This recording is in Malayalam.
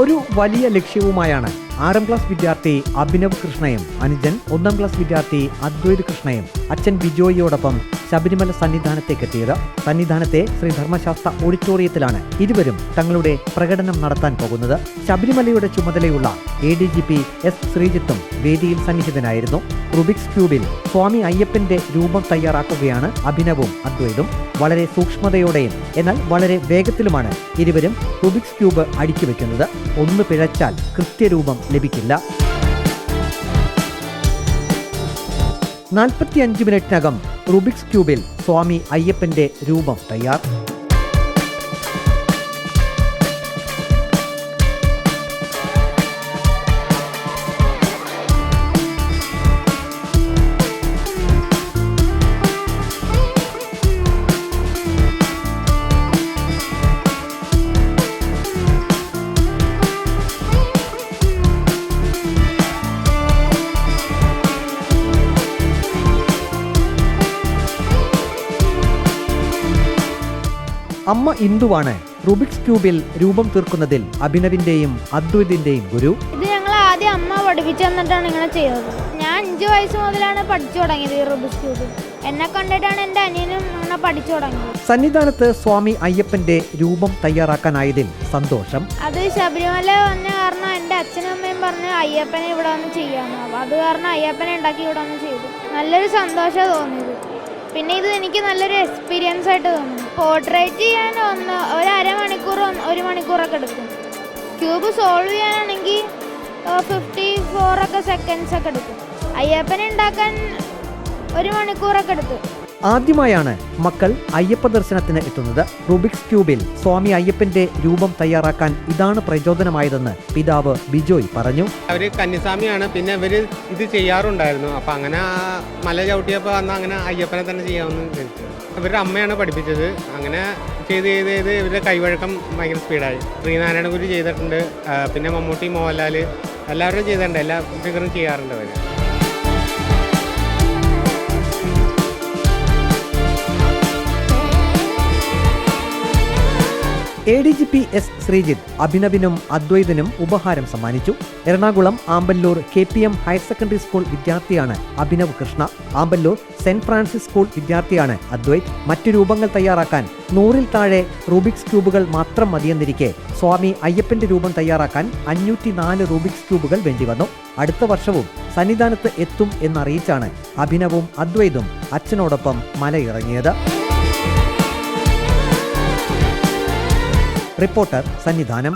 ഒരു വലിയ ലക്ഷ്യവുമായാണ് ആറാം ക്ലാസ് വിദ്യാർത്ഥി അഭിനവ് കൃഷ്ണയും അനുജൻ ഒന്നാം ക്ലാസ് വിദ്യാർത്ഥി അദ്വൈത് കൃഷ്ണയും അച്ഛൻ ബിജോയിയോടൊപ്പം ശബരിമല സന്നിധാനത്തേക്ക് എത്തിയത് സന്നിധാനത്തെ ശ്രീ ധർമ്മശാസ്ത്ര ഓഡിറ്റോറിയത്തിലാണ് ഇരുവരും തങ്ങളുടെ പ്രകടനം നടത്താൻ പോകുന്നത്. ശബരിമലയുടെ ചുമതലയുള്ള A D G P S ശ്രീജിത്തും വേദിയിൽ സന്നിഹിതനായിരുന്നു. റുബിക്സ് ക്യൂബിൽ സ്വാമി അയ്യപ്പന്റെ രൂപം തയ്യാറാക്കുകയാണ് അഭിനവും അദ്വൈതും. വളരെ സൂക്ഷ്മതയോടെയും എന്നാൽ വളരെ വേഗത്തിലുമാണ് ഇരുവരും റുബിക്സ് ക്യൂബ് അടുക്കി വെക്കുന്നത്. ഒന്ന് പിഴച്ചാൽ കൃത്യരൂപം ലഭിക്കില്ല. നാൽപ്പത്തിയഞ്ച് മിനിറ്റിനകം റുബിക്സ് ക്യൂബിൽ സ്വാമി അയ്യപ്പന്റെ രൂപം തയ്യാർ. അമ്മ ഇന്ദുവാണ് റുബിക്സ് ക്യൂബിൽ രൂപം തീർക്കുന്നതിൽ അഭിനവിന്റെയും അദ്വൈതിന്റെയും ഗുരു. ഇത് ഞങ്ങൾ ആദ്യം അമ്മ പഠിപ്പിച്ചു തന്നിട്ടാണ് ഇങ്ങനെ ചെയ്തത്. ഞാൻ അഞ്ചു വയസ്സ് മുതലാണ് പഠിച്ചു തുടങ്ങിയത് ഈ റുബിക്സ് ക്യൂബ് എന്നെ കണ്ടിട്ടാണ് എന്റെ അനിയനും ഇങ്ങനെ പഠിച്ചു തുടങ്ങിയത്. സന്നിധാനത്ത് സ്വാമി അയ്യപ്പന്റെ രൂപം തയ്യാറാക്കാനായതിൽ സന്തോഷം. അത് ശബരിമല വന്ന കാരണം എന്റെ അച്ഛനും അമ്മയും പറഞ്ഞ് അയ്യപ്പനെ ഇവിടെ വന്ന് ചെയ്യാമെന്ന് അപ്പോൾ അത് കാരണം അയ്യപ്പനെ ഉണ്ടാക്കി ഇവിടെ വന്ന് ചെയ്തു. നല്ലൊരു സന്തോഷം തോന്നിയത്. പിന്നെ ഇത് എനിക്ക് നല്ലൊരു എക്സ്പീരിയൻസ് ആയിട്ട് തോന്നും പോർട്രേറ്റ് ചെയ്യാൻ ഒന്ന് ഒരു അരമണിക്കൂർ ഒരു മണിക്കൂറൊക്കെ എടുക്കും. ക്യൂബ് സോൾവ് ചെയ്യാനാണെങ്കിൽ ഫിഫ്റ്റി ഫോറൊക്കെ സെക്കൻഡ്സ് ഒക്കെ എടുക്കും. അയ്യപ്പനെ ഉണ്ടാക്കാൻ ഒരു മണിക്കൂറൊക്കെ എടുത്തു ആദ്യമായാണ് മക്കൾ അയ്യപ്പ ദർശനത്തിന് എത്തുന്നത്. റുബിക്സ് ക്യൂബിൽ സ്വാമി അയ്യപ്പന്റെ രൂപം തയ്യാറാക്കാൻ ഇതാണ് പ്രചോദനമായതെന്ന് പിതാവ് ബിജോയ് പറഞ്ഞു. അവർ കന്നിസ്വാമിയാണ്. പിന്നെ അവർ ഇത് ചെയ്യാറുണ്ടായിരുന്നു. അപ്പൊ അങ്ങനെ മല ചവിട്ടിയപ്പോൾ അന്ന് അങ്ങനെ അയ്യപ്പനെ തന്നെ ചെയ്യാമെന്ന് ഇവരുടെ അമ്മയാണ് പഠിപ്പിച്ചത്. അങ്ങനെ ചെയ്ത് ചെയ്ത് ചെയ്ത് ഇവരുടെ കൈവഴക്കം ഭയങ്കര സ്പീഡായി. ശ്രീനാരായണ ഗുരു ചെയ്തിട്ടുണ്ട്. പിന്നെ മമ്മൂട്ടി മോഹൻലാൽ എല്ലാവരും ചെയ്തിട്ടുണ്ട്. എല്ലാ ഫിഗറും ചെയ്യാറുണ്ട് അവർ A D G P S Sreejith അഭിനവിനും അദ്വൈതനും ഉപഹാരം സമ്മാനിച്ചു. Ernakulam Amballoor K P M higher secondary school വിദ്യാർത്ഥിയാണ് Abhinav Krishna. Amballoor saint Francis school വിദ്യാർത്ഥിയാണ് അദ്വൈത്. മറ്റു രൂപങ്ങൾ തയ്യാറാക്കാൻ നൂറിൽ താഴെ റൂബിക്സ് ക്യൂബുകൾ മാത്രം മതിയെന്നിരിക്കെ സ്വാമി അയ്യപ്പന്റെ രൂപം തയ്യാറാക്കാൻ അഞ്ഞൂറ്റി നാല് റൂബിക്സ് ക്യൂബുകൾ വേണ്ടിവന്നു. അടുത്ത വർഷവും സന്നിധാനത്ത് എത്തും എന്നറിയിച്ചാണ് അഭിനവും അദ്വൈതും അച്ഛനോടൊപ്പം മലയിറങ്ങിയത്. റിപ്പോർട്ടർ സന്നിധാനം